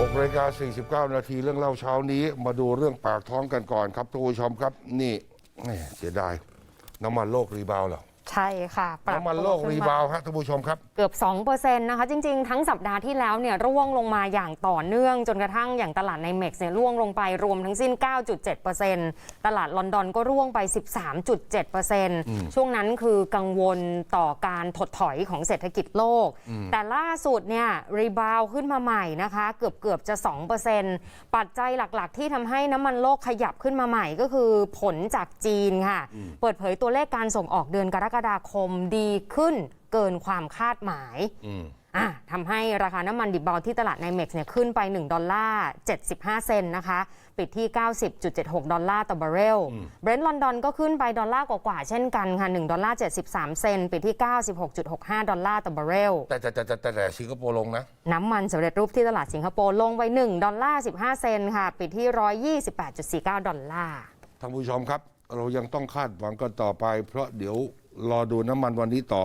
6นาฬิกา49 นาทีเรื่องเล่าเช้านี้ มาดูเรื่องปากท้องกันก่อนครับทุกผู้ชมครับ นี่แหม่เสียดายน้ำมันโลกรีบาวด์เหรอ ใช่ค่ะปรับน้ำมันโลกตัวรีขึ้นบาวมาด์ฮะท่านผู้ชมครับ เกือบ2%นะคะ จริง ๆ ทั้งสัปดาห์ที่แล้วเนี่ยร่วงลงมาอย่างต่อเนื่อง จนกระทั่งอย่างตลาดในเม็กซ์เนี่ยร่วงลงไปรวมทั้งสิ้น 9.7%ตลาดลอนดอนก็ร่วงไป 13.7%ช่วงนั้นคือกังวลต่อการถดถอยของเศรษฐกิจโลก แต่ล่าสุดเนี่ยรีบาวขึ้นมาใหม่นะคะ เกือบเกือบๆจะ 2%ปัจจัยหลักๆ ที่ทำให้น้ำมันโลกขยับขึ้นมาใหม่ก็คือผลจากจีนค่ะ เปิดเผยตัวเลขการส่งออกเดือนกรกฎาคมดีขึ้นเกินความคาดหมายอืมอะทำให้ราคาน้ำมันดิบเบาที่ตลาดในเม็กซ์เนี่ยขึ้นไป 1 ดอลลาร์ 75 เซนต์นะคะ ปิดที่ 90.76 ดอลลาร์ต่อบาร์เรลเบรนท์ลอนดอนก็ขึ้นไปดอลลาร์กว่าๆเช่นกันค่ะ 1 ดอลลาร์ 73 เซนต์ปิดที่ 96.65 ดอลลาร์ต่อบาร์เรลแต่แต่แต่แต่แต่แต่สิงคโปร์ลงนะ น้ำมันสำเร็จรูปที่ตลาดสิงคโปร์ลงไป 1 ดอลลาร์ 15 เซนต์ค่ะ ปิดที่ 128.49 ดอลลาร์ท่านผู้ชมครับ เรายังต้องคาดหวังกันต่อไป เพราะเดี๋ยว รอดูน้ำมันวันนี้ต่อ